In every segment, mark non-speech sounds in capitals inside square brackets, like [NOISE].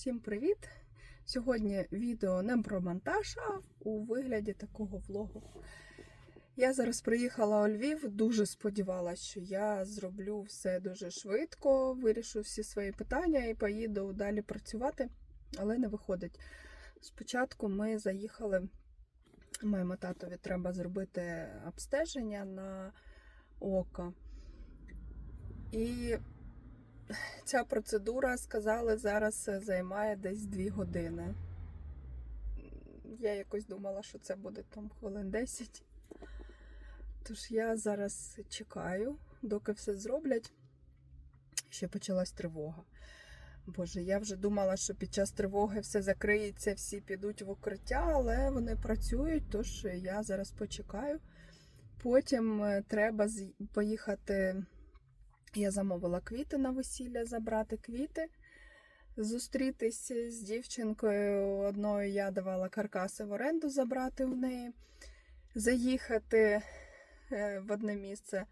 Всім привіт! Сьогодні відео не про монтаж, а у вигляді такого влогу. Я зараз приїхала у Львів, дуже сподівалася, що я зроблю все дуже швидко, вирішу всі свої питання і поїду далі працювати, але не виходить. Спочатку ми заїхали, моєму татові треба зробити обстеження на око. І ця процедура, сказали, зараз займає десь 2 години. Я якось думала, що це буде там хвилин 10. Тож я зараз чекаю, доки все зроблять. Ще почалась тривога. Боже, я вже думала, що під час тривоги все закриється, всі підуть в укриття, але вони працюють, тож я зараз почекаю. Потім е, треба поїхати. Я замовила квіти на весілля, забрати квіти, зустрітися з дівчинкою. Одною я давала каркаси в оренду забрати в неї, заїхати е, в одне місце,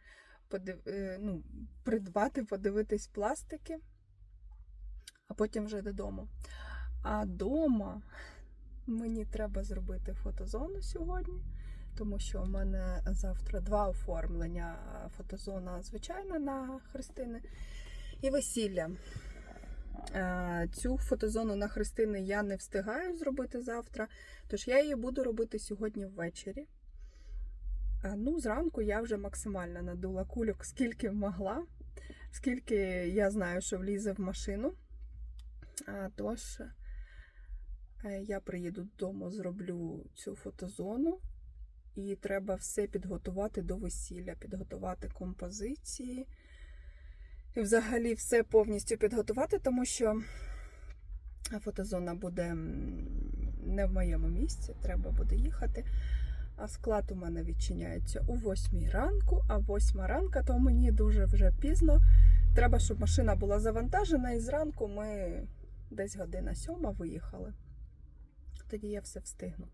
подив... е, ну, придбати, подивитись пластики, а потім вже додому. А дома мені треба зробити фотозону сьогодні тому що у мене завтра два оформлення: фотозона звичайна на Христини і весілля. Е, Цю фотозону на Христини я не встигаю зробити завтра, тож я її буду робити сьогодні ввечері. Е, Ну, зранку я вже максимально надула кульок, скільки могла, скільки я знаю, що влізе в машину. Е, Тож е, я приїду додому, зроблю цю фотозону. І треба все підготувати до весілля, підготувати композиції. І взагалі все повністю підготувати, тому що фотозона буде не в моєму місці, треба буде їхати. А склад у мене відчиняється о 8 ранку, а 8 ранка то мені дуже вже пізно. Треба, щоб машина була завантажена, і зранку ми десь година сьома виїхали. Тоді я все встигну.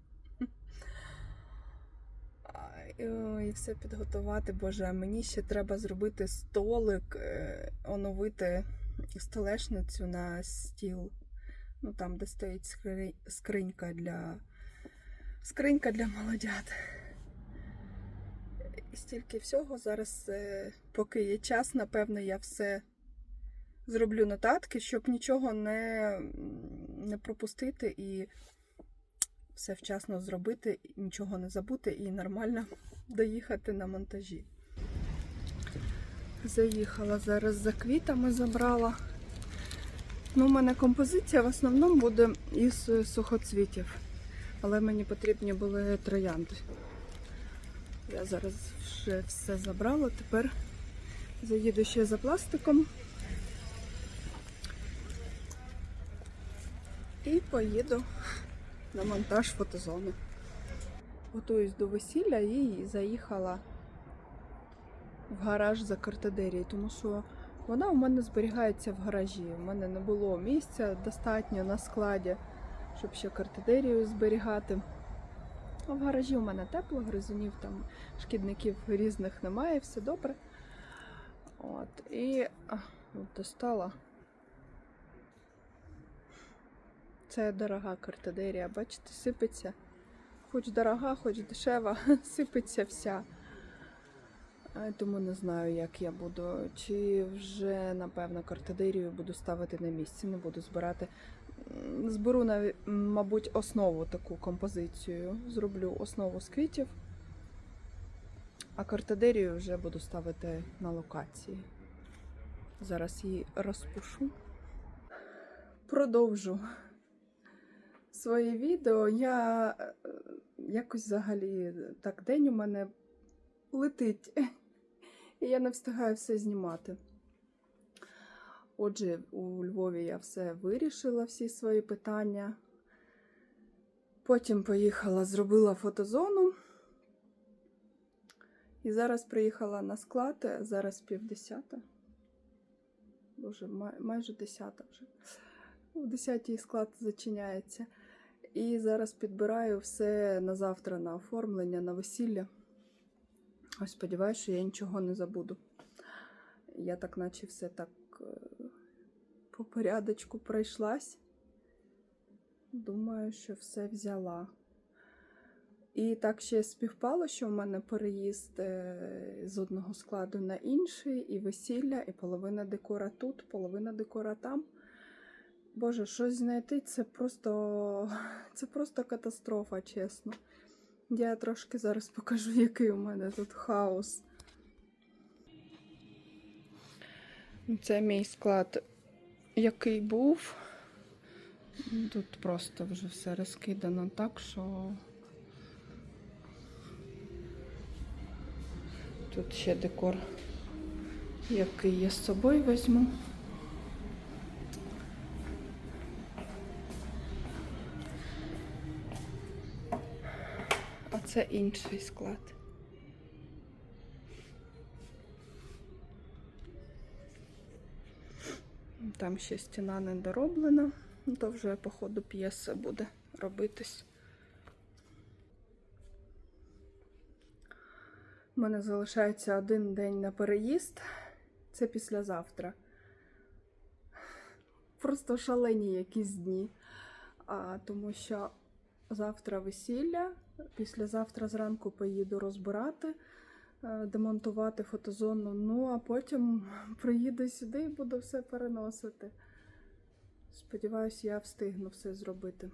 І все підготувати. Боже, мені ще треба зробити столик, е, оновити столешницю на стіл. Ну там, де стоїть скри- скринька для скринька для молодят. І стільки всього. Зараз, е, поки є час, напевно, я все зроблю нотатки, щоб нічого не, не пропустити і все вчасно зробити, нічого не забути і нормально [LAUGHS] доїхати на монтажі. Заїхала зараз за квітами, забрала. Ну, у мене композиція в основному буде із е, сухоцвітів, але мені потрібні були троянди. Я зараз вже все забрала, тепер заїду ще за пластиком. І поїду на монтаж фотозони. Готуюсь до весілля і заїхала в гараж за картедерією, тому що вона у мене зберігається в гаражі. У мене не було місця достатньо на складі, щоб ще картедерію зберігати. А в гаражі у мене тепло, гризунів там шкідників різних немає, все добре. От, і достала. Це дорога картедерія, бачите, сипеться. Хоч дорога, хоч дешева, [LAUGHS] сипеться вся. Тому не знаю, як я буду. Чи вже, напевно, картедерію буду ставити на місці, не буду збирати. Зберу, мабуть, основу таку композицію. Зроблю основу з квітів, а картедерію вже буду ставити на локації. Зараз її розпушу. Продовжу своє відео. Я е, якось взагалі так день у мене летить, [LAUGHS] і я не встигаю все знімати. Отже, у Львові я все вирішила, всі свої питання. Потім поїхала, зробила фотозону. І зараз приїхала на склад, зараз півдесята. Боже, май- майже десята вже. У 10 склад зачиняється. І зараз підбираю все на завтра на оформлення, на весілля. Ось сподіваюся, що я нічого не забуду. Я так, наче все так е, по порядочку пройшлась. думаю, що все взяла. І так ще співпало, що в мене переїзд е, з одного складу на інший, і весілля, і половина декора тут, половина декора там. Боже, щось знайти це просто, [LAUGHS] це просто катастрофа, чесно. Я трошки зараз покажу, [LAUGHS] який у мене тут хаос. Це мій склад, який був. Тут просто вже все розкидано так, що тут ще декор, який я з собою візьму. Це інший склад. Там ще стіна не дороблена, то вже по ходу п'єса буде робитись. У мене залишається один день на переїзд. Це післязавтра. Просто шалені якісь дні. А, тому що завтра весілля, післязавтра зранку поїду розбирати, е, демонтувати фотозону. Ну, а потім [LAUGHS] приїду сюди і буду все переносити. Сподіваюсь, я встигну все зробити.